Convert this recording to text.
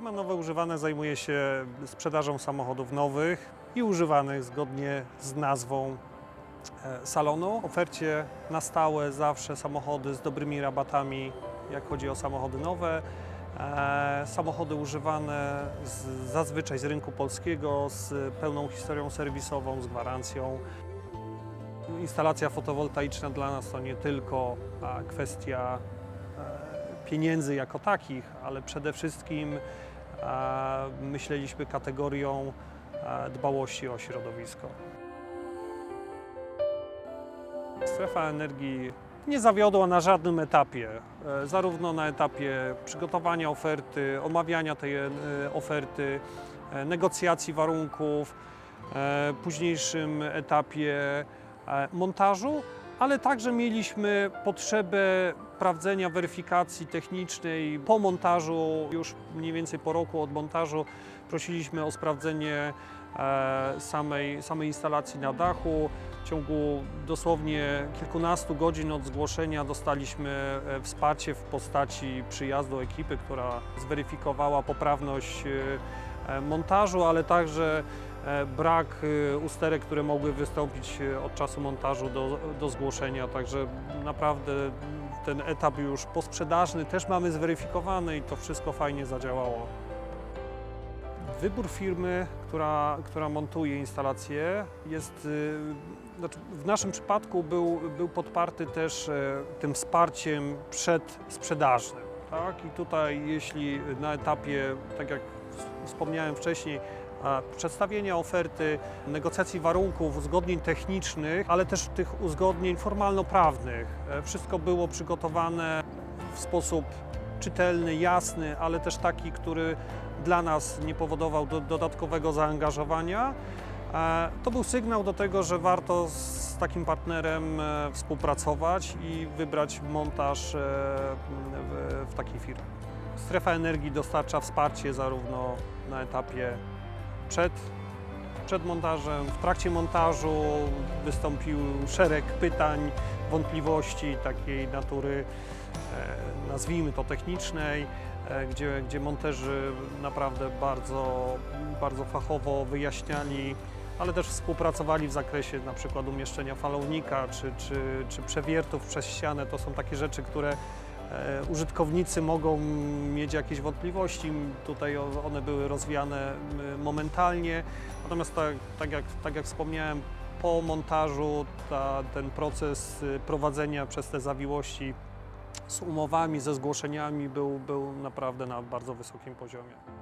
Firma Nowe Używane zajmuje się sprzedażą samochodów nowych i używanych zgodnie z nazwą e, salonu. Ofercie na stałe zawsze samochody z dobrymi rabatami, jak chodzi o samochody nowe. E, samochody używane z, zazwyczaj z rynku polskiego, z pełną historią serwisową, z gwarancją. Instalacja fotowoltaiczna dla nas to nie tylko kwestia e, pieniędzy jako takich, ale przede wszystkim myśleliśmy kategorią dbałości o środowisko. Strefa energii nie zawiodła na żadnym etapie, e, zarówno na etapie przygotowania oferty, omawiania tej e, oferty, e, negocjacji warunków, późniejszym etapie montażu, ale także mieliśmy potrzebę sprawdzenia weryfikacji technicznej po montażu, już mniej więcej po roku od montażu prosiliśmy o sprawdzenie e, samej, samej instalacji na dachu. W ciągu dosłownie kilkunastu godzin od zgłoszenia dostaliśmy e, wsparcie w postaci przyjazdu ekipy, która zweryfikowała poprawność e, montażu, ale także brak e, usterek, które mogły wystąpić e, od czasu montażu do, do zgłoszenia. Także naprawdę ten etap już posprzedażny też mamy zweryfikowany i to wszystko fajnie zadziałało. Wybór firmy, która, która montuje instalacje, jest, y, znaczy w naszym przypadku był, był podparty też e, tym wsparciem przedsprzedażnym. Tak? I tutaj, jeśli na etapie, tak jak wspomniałem wcześniej, przedstawienia oferty, negocjacji warunków, uzgodnień technicznych, ale też tych uzgodnień formalno-prawnych, e, wszystko było przygotowane w sposób czytelny, jasny, ale też taki, który dla nas nie powodował do, dodatkowego zaangażowania. E, To był sygnał do tego, że warto z takim partnerem e, współpracować i wybrać montaż w takiej firmie. Strefa energii dostarcza wsparcie zarówno na etapie przed, przed montażem, w trakcie montażu wystąpił szereg pytań, wątpliwości takiej natury, e, nazwijmy to technicznej, e, gdzie, gdzie monterzy naprawdę bardzo, bardzo fachowo wyjaśniali, ale też współpracowali w zakresie na przykład umieszczenia falownika czy, czy, czy przewiertów przez ścianę. To są takie rzeczy, które użytkownicy mogą mieć jakieś wątpliwości. Tutaj one były rozwiane m, momentalnie. Natomiast tak, tak, jak, tak jak wspomniałem, po montażu ta, ten proces y, prowadzenia przez te zawiłości z umowami, ze zgłoszeniami był, był naprawdę na bardzo wysokim poziomie.